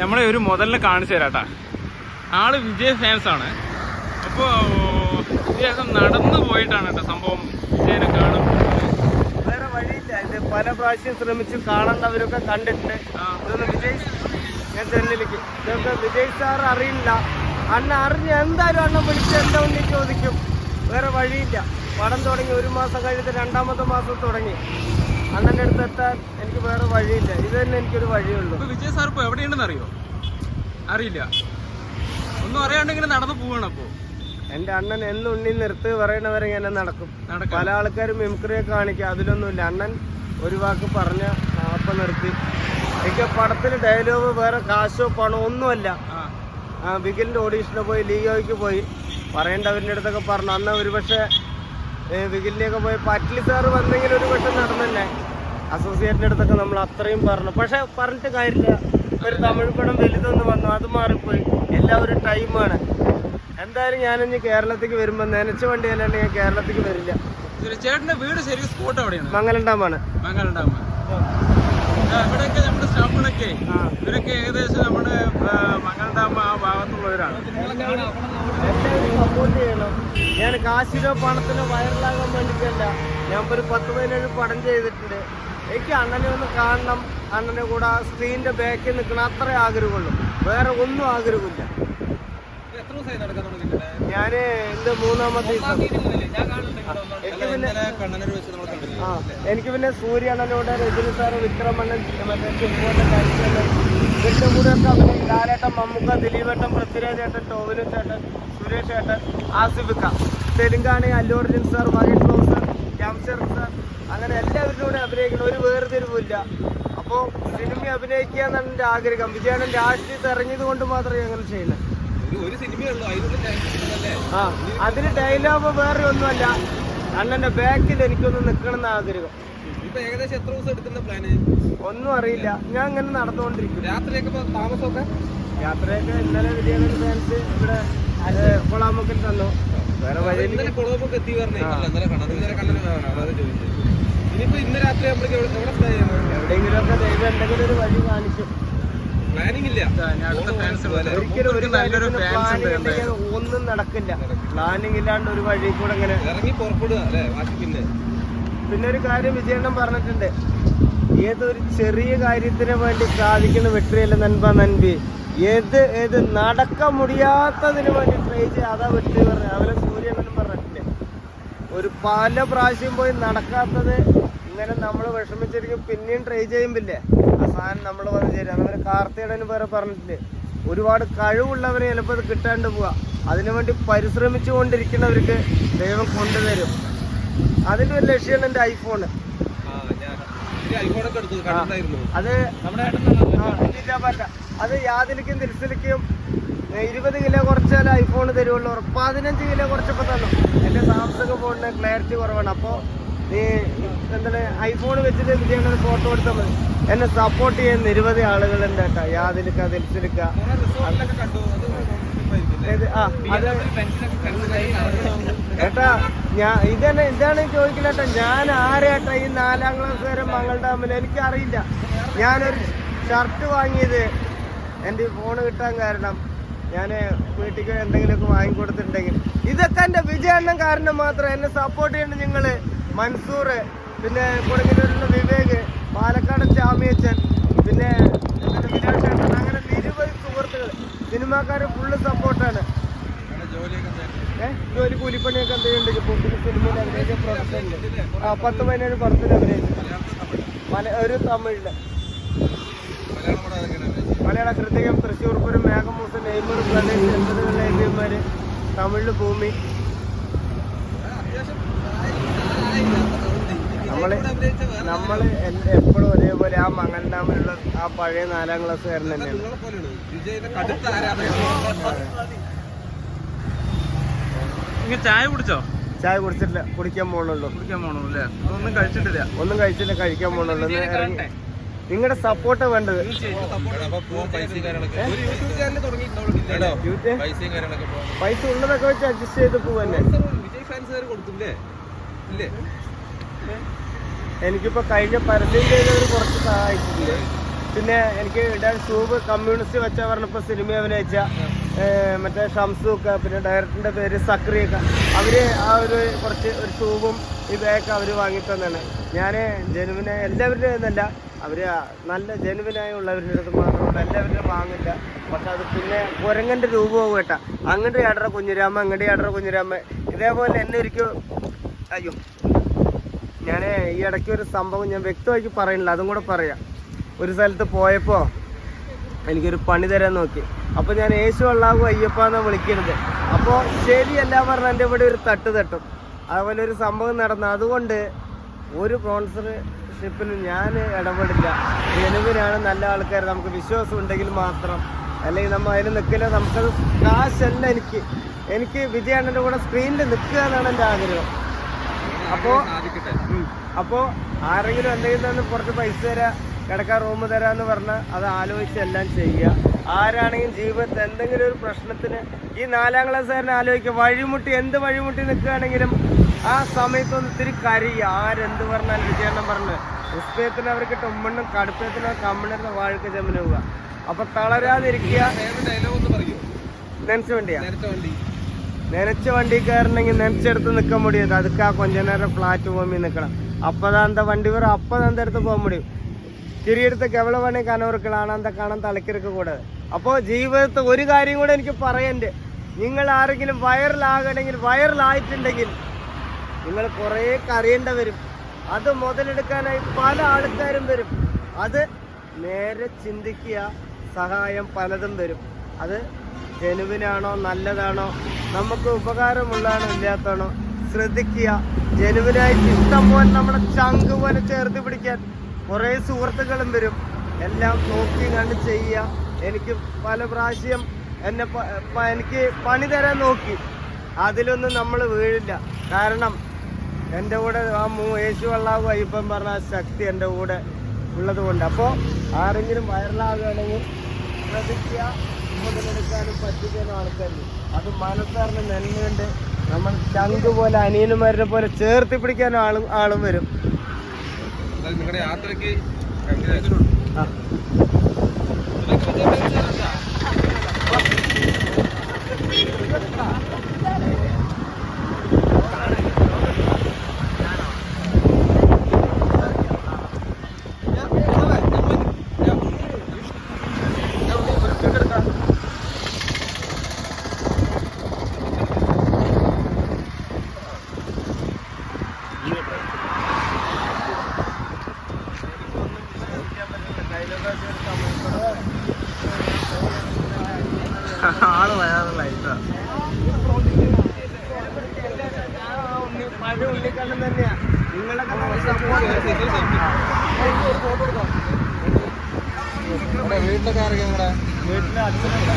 നമ്മളെ ഒരു മുതലിനെ കാണിച്ചു തരാട്ടാ. ആൾ വിജയ് ഫാൻസ് ആണ്. അപ്പോ ഇദ്ദേഹം നടന്നു പോയിട്ടാണ് കേട്ടോ സംഭവം വിജയനെ കാണും വേറെ വഴിയില്ല. ഇത് പല പ്രാവശ്യം ശ്രമിച്ചു കാണേണ്ടവരൊക്കെ കണ്ടിട്ടുണ്ട്. ഇതൊന്ന് വിജയ് ഞാൻ ചെല്ലിലേക്ക് ഇതൊക്കെ വിജയ് സാർ അറിയില്ല. അണ്ണ അറിഞ്ഞ് എന്തായാലും അണ്ണ വിളിച്ച് എന്താ ഉണ്ണി ചോദിക്കും. വേറെ വഴിയില്ല. പടം തുടങ്ങി ഒരു മാസം കഴിഞ്ഞിട്ട് രണ്ടാമത്തെ മാസം തുടങ്ങി. അണ്ണന്റെ അടുത്ത് എത്താൻ എനിക്ക് വേറെ വഴിയില്ല. ഇത് തന്നെ എനിക്കൊരു വഴിയുള്ളൂ. ഇപ്പൊ വിജയ് സാർ ഇപ്പൊ എവിടെയുണ്ടെന്ന് അറിയോ? അറിയില്ല. ഒന്നും അറിയാണ്ട് ഇങ്ങനെ നടന്നു പോവാണ് അപ്പോ. എന്റെ അണ്ണൻ എന്ന് ഉണ്ണി നിർത്ത് പറയണവരെ ഇങ്ങനെ നടക്കും. നടക്കാം പല ആൾക്കാരും മിമിക്രിയെ കാണിക്കുക അതിലൊന്നുമില്ല. അണ്ണൻ ഒരു വാക്ക് പറഞ്ഞ അപ്പം നിർത്തി. എനിക്ക് പടത്തിൽ ഡയലോഗ് വേറെ കാശോ പണോ ഒന്നുമല്ല. ആ. ആ ബിഗിലിന്റെ ഓഡീഷന് പോയി ലീഗോയ്ക്ക് പോയി. പറയേണ്ടവരുടെ അടുത്തൊക്കെ പറഞ്ഞു. അന്ന് ഒരുപക്ഷെ ബിഗിലിനെയൊക്കെ പോയി പറ്റിൽ സാറ് വന്നെങ്കിൽ ഒരു പക്ഷെ നടന്നല്ലേ? അസോസിയേറ്റിന്റെ അടുത്തൊക്കെ നമ്മൾ അത്രയും പറഞ്ഞു. പക്ഷെ പറഞ്ഞിട്ട് കാര്യമില്ല. ഒരു തമിഴ് പടം വലുതൊന്ന് വന്നു. അത് മാറിപ്പോയി. എല്ലാവരും ടൈമാണ് എന്തായാലും ഞാനിഞ്ഞ് കേരളത്തിലേക്ക് വരുമ്പോൾ നനച്ച വണ്ടിയല്ലാണ്ട് ഞാൻ കേരളത്തിലേക്ക് വരില്ല. ചേട്ടന്റെ വീട് ശരിക്കും സ്പോട്ട് എവിടെയാണ് മംഗലം ഡാമാണ്. ഡാം. ഇവിടെയൊക്കെ നമ്മുടെ സ്റ്റാഫുകളൊക്കെ ഇവരൊക്കെ ഏകദേശം നമ്മുടെ ആ, ഡാം ആ ഭാഗത്തുള്ളവരാണ്. സപ്പോർട്ട് ചെയ്യണം. ഞാൻ കാശിനോ പണത്തിനോ വൈറലാകാൻ വേണ്ടിയിട്ടല്ല ഞാൻ ഒരു പത്ത് പതിനേഴ് പടം ചെയ്തിട്ടുണ്ട്. എനിക്ക് അണ്ണനെ ഒന്ന് കാണണം. അണ്ണനെ കൂടെ ആ സ്ക്രീനിന്റെ ബാക്കിൽ നിൽക്കണം അത്ര ആഗ്രഹമുള്ളൂ. വേറെ ഒന്നും ആഗ്രഹമില്ല. എത്ര ദിവസമായി നടക്കാൻ ഞാൻ എന്റെ മൂന്നാമത്തെ ദിവസം. എനിക്ക് പിന്നെ ആ എനിക്ക് പിന്നെ സൂര്യ അണ്ണനോട് രജനി സാറ് വിക്രമണ്ണൻ മറ്റേ ഇവരുടെ കൂടെയൊക്കെ അഭിനയം. ലാലേട്ടൻ മമ്മൂക്ക ദിലീപേട്ടൻ പൃഥ്വിരാജ് ഏട്ടൻ ടോവിനു ചേട്ടൻ സുരേഷ് ചേട്ടൻ ആസിഫിക്ക. Telangana Allu Arjun sir Mahesh Babu sir Jamshar sir അങ്ങനെ എല്ലാവരുടെ കൂടെ അഭിനയിക്കണം. ഒരു വേർതിരിവില്ല അപ്പോൾ സിനിമ അഭിനയിക്കുക എന്നാണ് എന്റെ ആഗ്രഹം. വിജയണ്ണൻ രാഷ്ട്രീയത്തിൽ ഇറങ്ങിയത് കൊണ്ട് മാത്രമേ അങ്ങനെ ചെയ്യുന്നത് ആ അതിന് ഡയലോഗ് വേറെ ഒന്നുമല്ല. അണ്ണന്റെ ബാക്കിൽ എനിക്കൊന്ന് നിൽക്കണം എന്ന് ആഗ്രഹം ഏകദേശം എത്ര ദിവസം എടുക്കുന്ന പ്ലാന് ഒന്നും അറിയില്ല. ഞാൻ ഇങ്ങനെ നടന്നുകൊണ്ടിരിക്കും രാത്രിയൊക്കെ താമസമൊക്കെ? യാത്രയൊക്കെ ഇന്നലെ വിജയനഗര ഫാൻസ് ഇവിടെ കൊളാമുക്കിൽ തന്നു. ഇന്നലെ കുളമൊക്കെ എത്തി പറഞ്ഞേ. അല്ല, ഇന്നലെ കണ്ടത് ഇന്നലെ കണ്ടത് അതാണ് ചോദിച്ചത്. ഇനിയിപ്പോ ഇന്ന് രാത്രി എവിടെ എവിടെ സ്റ്റേ ചെയ്യണം എവിടെയെങ്കിലുമൊക്കെ ദൈവം എന്തെങ്കിലും ഒരു വഴി പ്ലാനിങ് ഇല്ല. ഒരിക്കലും ഉണ്ടെങ്കിൽ ഒന്നും നടക്കില്ല. പ്ലാനിങ് ഇല്ലാണ്ട് ഒരു വഴി കൂടെ ഇങ്ങനെ ഇറങ്ങി പുറപ്പെടുക അല്ലേ? ബാക്കി പിന്നെ. പിന്നെ ഒരു കാര്യം വിജയണ്ണം പറഞ്ഞിട്ടുണ്ട്. ഏതൊരു ചെറിയ കാര്യത്തിന് വേണ്ടി സാധിക്കുന്ന വെട്ടിയല്ല നൻപ നൻപി. ഏത് ഏത് നടക്കാൻ മുടിയാത്തതിന് വേണ്ടി ട്രൈ ചെയ്യുക അതാ വെട്ടി പറഞ്ഞത്. അവരെ സൂര്യണ്ണനും പറഞ്ഞിട്ടില്ലേ? ഒരു പല പ്രാവശ്യം പോയി നടക്കാത്തത് ഇങ്ങനെ നമ്മൾ വിഷമിച്ചിരിക്കും പിന്നെയും ട്രൈ ചെയ്യുമ്പില്ലേ? ആ സാധനം നമ്മൾ വന്ന് ചേരും. അതുപോലെ കാർത്തികടന് വേറെ പറഞ്ഞിട്ടില്ലേ? ഒരുപാട് കഴിവുള്ളവരെ ചിലപ്പോൾ അത് കിട്ടാണ്ട് പോവാ. അതിനുവേണ്ടി പരിശ്രമിച്ചു കൊണ്ടിരിക്കുന്നവർക്ക് ദൈവം കൊണ്ടുതരും. അതിന്റെ ഒരു ലക്ഷ്യമാണ് എന്റെ ഐഫോണ് ആ ഞാൻ ഐഫോണൊക്കെ എടുത്തു കണ്ടിട്ടായിരുന്നു അത് നമ്മുടെ. അത് യാതിലിക്കും തിരിച്ചിലിക്കും ഇരുപത് കിലോ കുറച്ചാൽ ഐഫോൺ തരുള്ളൂ. പതിനഞ്ച് കിലോ കുറച്ചപ്പോ തന്നു. എന്റെ സാംസങ് ഫോണിന് ക്ലാരിറ്റി കുറവാണ്. അപ്പോൾ നീ എന്താണ് ഐഫോൺ വെച്ചിട്ട് വിജയണ്ണന് ഫോട്ടോ എടുത്താൽ മതി. എന്നെ സപ്പോർട്ട് ചെയ്യുന്ന നിരവധി ആളുകളുണ്ട് കേട്ടോ. യാതിലിക്ക തിരിച്ചിലിക്ക. ഏട്ടാ ഞാൻ ഇതന്നെ ഇതാണ് ചോദിക്കില്ലേട്ടാ ഞാൻ ആരേട്ടാ ഈ നാലാം ക്ലാസ് വരെ മംഗൾ ഡാമിൽ? എനിക്കറിയില്ല. ഞാനൊരു ഷർട്ട് വാങ്ങിയത് എന്റെ ഫോൺ കിട്ടാൻ കാരണം ഞാൻ വീട്ടിൽ എന്തെങ്കിലുമൊക്കെ വാങ്ങിക്കൊടുത്തിട്ടുണ്ടെങ്കിൽ. ഇതൊക്കെ എന്റെ വിജയണ്ണം കാരണം മാത്രം. എന്നെ സപ്പോർട്ട് ചെയ്യണം നിങ്ങൾ മൻസൂർ പിന്നെ കൊടുങ്ങല്ലൂരിലുള്ള വിവേക് പാലക്കാട് ചാമിയച്ചൻ പിന്നെ വിനാശൻ അങ്ങനെ നിരവധി സുഹൃത്തുക്കൾ സിനിമാക്കാർ ഫുള്ള് സപ്പോർട്ടാണ്. ജോലി കൂലിപ്പണിയൊക്കെ എന്തെങ്കിലും ഉണ്ടെങ്കിൽ സിനിമയിൽ അഭിനയിച്ച ആ പത്ത് പതിനേഴ് പടത്തിൽ അഭിനയിച്ചു. ഒരു തമിഴിൽ. മലയാളം കൃത്യകം തൃശ്ശൂർ പൂരം മേഘമൂസ് നെയ്മർ പ്രദേശ് എൺപതുകളിലെ ഏവിയന്മാര് തമിഴ് ഭൂമി. നമ്മൾ നമ്മൾ എപ്പോഴും ഒരേപോലെ ആ മംഗൽ ഡാമിലുള്ള ആ പഴയ നാലാം ക്ലാസ് കാരൻ തന്നെയാണ്. ചായ കുടിച്ചോ? ചായ കുടിച്ചിട്ടില്ല. കുടിക്കാൻ പോണുള്ളൂ. കുടിക്കാൻ പോണു ഒന്നും കഴിച്ചിട്ടില്ല. ഒന്നും കഴിച്ചില്ല. കഴിക്കാൻ പോണുള്ളൂ. നിങ്ങളുടെ സപ്പോർട്ട് വേണ്ടത്. ഒരു യൂട്യൂബ് ചാനൽ തുടങ്ങിയിട്ടുണ്ടോ യൂട്യൂബ് പൈസയും പൈസ ഉള്ളതൊക്കെ വെച്ച് അഡ്ജസ്റ്റ് ചെയ്ത് പോവല്ലേ? വിജയ് ഫാൻസുകാർ കൊടുത്തില്ലേ ഇല്ലേ? എനിക്കിപ്പോ കഴിഞ്ഞ പരസ്യം ചെയ്തവർ കുറച്ച് സഹായിച്ചിട്ടുണ്ട്. പിന്നെ എനിക്ക് ഷൂബ് കമ്മ്യൂണിസ്റ്റ് വെച്ച പറഞ്ഞപ്പോൾ സിനിമ അഭിനയിച്ച മറ്റേ ഷംസുക്ക പിന്നെ ഡയറക്ടറിന്റെ പേര് സക്രിയൊക്കെ അവർ ആ ഒരു കുറച്ച് ഒരു ഷൂബും ഈ അവർ വാങ്ങിത്തന്നാണ് ഞാൻ ജനുവിനെ എല്ലാവരുടെ എന്നല്ല അവർ നല്ല ജനുവിനായി ഉള്ളവരുടെ അടുത്ത് മാത്രമല്ല എല്ലാവരുടെ വാങ്ങില്ല. പക്ഷെ അത് പിന്നെ കുരങ്ങന്റെ രൂപമാവും കേട്ടാ. അങ്ങോട്ട് ഏടറ കുഞ്ഞിരാമ അങ്ങടെ ഏടറ കുഞ്ഞിരാമ. ഇതേപോലെ എന്നെ ഒരിക്കൽ അയ്യോ. ഞാൻ ഈ ഇടയ്ക്ക് ഒരു സംഭവം ഞാൻ വ്യക്തമായി പറയുന്നില്ല. അതും കൂടെ പറയാം. ഒരു സ്ഥലത്ത് പോയപ്പോൾ എനിക്കൊരു പണി തരാൻ നോക്കി. അപ്പോൾ ഞാൻ യേശു അള്ളാഹു അയ്യപ്പ എന്ന് വിളിക്കരുത് അപ്പോൾ ശരിയല്ല പറഞ്ഞ എന്റെ ഇവിടെ ഒരു തട്ട് തട്ടും. അതുപോലെ ഒരു സംഭവം നടന്നു. അതുകൊണ്ട് ഒരു സ്പോൺസർഷിപ്പിനും ഞാൻ ഇടപെടില്ല. ജനുവിനാണ് നല്ല ആൾക്കാർ നമുക്ക് വിശ്വാസം ഉണ്ടെങ്കിൽ മാത്രം. അല്ലെങ്കിൽ നമ്മൾ അതിന് നിൽക്കില്ല. നമുക്കത് കാശല്ല എനിക്ക്. എനിക്ക് വിജയാണ്ണന്റെ കൂടെ സ്ക്രീനിൽ നിൽക്കുക എന്നാണ് എന്റെ ആഗ്രഹം. അപ്പോൾ അപ്പോ ആരെങ്കിലും എന്തെങ്കിലും തന്നെ കുറച്ച് പൈസ തരാ കിടക്കാൻ റൂം തരാന്ന് പറഞ്ഞാൽ അത് ആലോചിച്ച് എല്ലാം ചെയ്യുക. ആരാണെങ്കിലും ജീവിതത്തിൽ എന്തെങ്കിലും ഒരു പ്രശ്നത്തിന് ഈ നാലാം ക്ലാസ്സുകാരനെ ആലോചിക്കുക. വഴിമുട്ടി എന്ത് വഴിമുട്ടി നിൽക്കുകയാണെങ്കിലും ആ സമയത്തൊന്ന് ഇത്തിരി കരയുക. ആരെന്ത് പറഞ്ഞാലും വിജയണ്ണം പറഞ്ഞു ഉസ്തയത്തിന് അവർക്ക് ടുമ്മണ്ണും കടുപ്പത്തിന് കമ്മിണിരുന്ന വാഴക്ക് ചെമ്മനുക അപ്പൊ തളരാതിരിക്കുക. നെനച്ച വണ്ടിയാ? നനച്ച വണ്ടി കയറണമെങ്കിൽ നനച്ചെടുത്ത് നിൽക്കാൻ മുടിയത് അതൊക്കെ ആ കൊഞ്ചനേരം ഫ്ലാറ്റ് പ്ലാറ്റ്ഫോമിൽ നിൽക്കണം. അപ്പതാ എന്താ വണ്ടി വരും അപ്പതാ എടുത്ത് പോകാൻ മുടിയും തിരിയെടുത്ത് കെവള പണി കനവർക്കളാണ് എന്താ കാണാൻ തലക്കിറക്ക് കൂടെ. അപ്പോൾ ജീവിതത്തിൽ ഒരു കാര്യം കൂടെ എനിക്ക് പറയണ്ട്. നിങ്ങൾ ആരെങ്കിലും വൈറലാകണമെങ്കിൽ വൈറലായിട്ടുണ്ടെങ്കിൽ നിങ്ങൾ കുറേ കറിയേണ്ട വരും. അത് മുതലെടുക്കാനായി പല ആൾക്കാരും വരും. അത് നേരെ ചിന്തിക്കുക സഹായം പലതും വരും. അത് ജനുവിനാണോ നല്ലതാണോ നമുക്ക് ഉപകാരമുള്ളതാണോ ഇല്ലാത്തതാണോ ശ്രദ്ധിക്കുക. ജനുവിനായിട്ട് ഇഷ്ടം പോലെ നമ്മുടെ ചങ്ക് പോലെ ചേർത്ത് പിടിക്കാൻ കുറേ സുഹൃത്തുക്കളും വരും. എല്ലാം നോക്കി കണ്ട് ചെയ്യുക. എനിക്ക് പല പ്രാവശ്യം എന്നെ എനിക്ക് പണി തരാൻ നോക്കി. അതിലൊന്നും നമ്മൾ വീഴില്ല. കാരണം എന്റെ കൂടെ ആ മൂ വള്ളാവ് അയ്യപ്പൻ പറഞ്ഞ ശക്തി എന്റെ കൂടെ ഉള്ളത് കൊണ്ട് അപ്പോൾ ആരെങ്കിലും വൈറലാകുകയാണെങ്കിൽ ശ്രദ്ധിക്കുക. മുതലെടുക്കാനും പറ്റിക്കാനും ആൾക്കാർ അത് മനസ്സറിന് നന്മയുണ്ട്. നമ്മൾ ചങ്ക് പോലെ അനിയന്മാരെ പോലെ ചേർത്തി പിടിക്കാൻ ആളും ആളും വരും. നിങ്ങളുടെ യാത്രയ്ക്ക് ആ ആൾ വരാറുള്ള ഇതാ. പഴയ ഉണ്ണിക്കണ്ണൻ തന്നെയാ support വീട്ടിലൊക്കെ ആരൊക്കെ നിങ്ങളുടെ വീട്ടിലെ അച്ഛനൊക്കെ